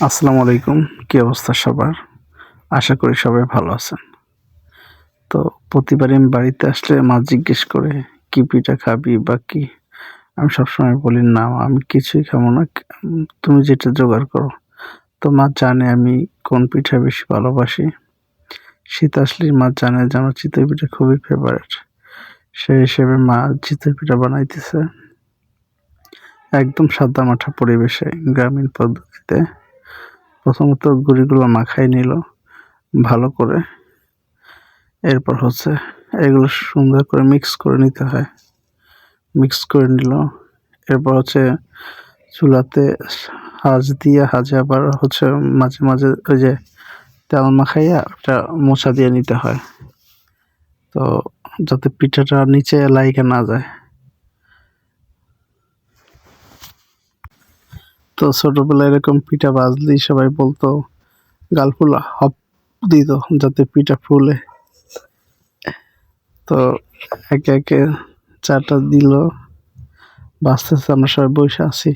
আসসালামু আলাইকুম। কী অবস্থা সবার? আশা করি সবাই ভালো আছেন। তো প্রতিবারই আমি বাড়িতে আসলে মা জিজ্ঞেস করে, কি পিঠা খাবি বা কি? আমি সবসময় বলি, না, আমি কিছুই খাব না। তুমি যেটা জোগাড় করো। তো মা জানে আমি কোন পিঠা বেশি ভালোবাসি। শীত আসলে মা জানে যে আমার চিতই পিঠা খুবই ফেভারেট সেই হিসেবে মা চিতই পিঠা বানাইতেছে। একদম সাদা মাঠা পরিবেশে, গ্রামীণ পদ্ধতিতে। প্রথমত গুঁড়িগুলো মাখাই নিল, ভালো করে। এরপর হচ্ছে এগুলো সুন্দর করে মিক্স করে নিতে হয়। মিক্স করে নিল। এরপর হচ্ছে চুলাতে হাজ দিয়ে হাজে আবার হচ্ছে মাঝে মাঝে ওই যে তেল মাখাইয়া ওটা মোছা দিয়ে নিতে হয়। তো যাতে পিঠাটা নিচে লাইকে না যায়। তো ছোটবেলায় এরকম পিঠা বাজলেই সবাই বলতো গালফুলা হপ দিত যাতে পিঠা ফুলে। তো একে একে চাটা দিল বাঁচতে আমরা সবাই বসে আছি।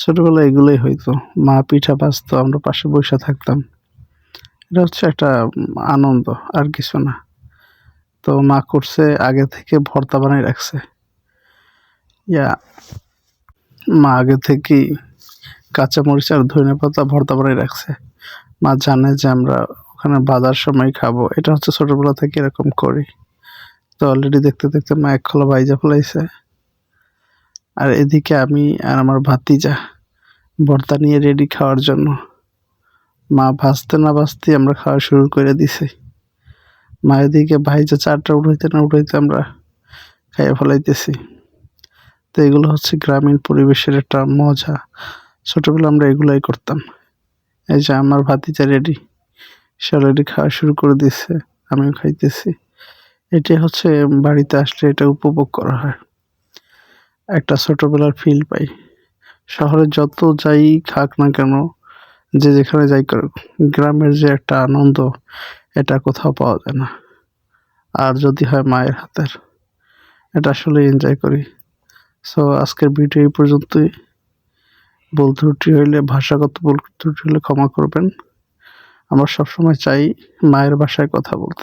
ছোটবেলায় এগুলোই হইতো, মা পিঠা বাজতো, আমরা পাশে বসে থাকতাম। এটা হচ্ছে একটা আনন্দ, আর কিছু না। তো মা করছে, আগে থেকে ভর্তা বানিয়ে রাখছে। ইয়া, মা আগে থেকেই কাঁচামরিচ আর ধনে পাতা ভর্তা বানাই রাখছে। মা জানে যে আমরা ওখানে বাজার সময় খাব। এটা হচ্ছে ছোটোবেলা থেকে এরকম করি। তো অলরেডি দেখতে দেখতে মা এক খোলা বাইজা ফেলাইছে। আর এদিকে আমি আর আমার ভাতিজা ভর্তা নিয়ে রেডি খাওয়ার জন্য। মা ভাজতে না ভাজতে আমরা খাওয়া শুরু করে দিছি। মা এদিকে ভাইজা চারটা উঠাইতে না উঠাইতে আমরা খাইয়ে ফেলাইতেছি। তো এগুলো হচ্ছে গ্রামীণ পরিবেশের একটা মজা। ছোটবেলা আমরা এগুলাই করতাম। এই যে আমার ভাতিজা রেডি, সে অলরেডি খাওয়া শুরু করে দিচ্ছে আমিও খাইতেছি। এটি হচ্ছে বাড়িতে আসলে এটা উপভোগ করা হয়। একটা ছোটোবেলার ফিল পাই। শহরে যত যাই খাক না কেন, যে যেখানে যাই গ্রামের যে একটা আনন্দ, এটা কোথাও পাওয়া যায় না। আর যদি হয় মায়ের হাতের, এটা আসলে এনজয় করি। সো আজকের ভিডিও এই পর্যন্তই। ভুল ত্রুটি হইলে, ভাষাগত ভুল ত্রুটি হলে ক্ষমা করবেন। আমরা সবসময় চাই মায়ের ভাষায় কথা বলতে।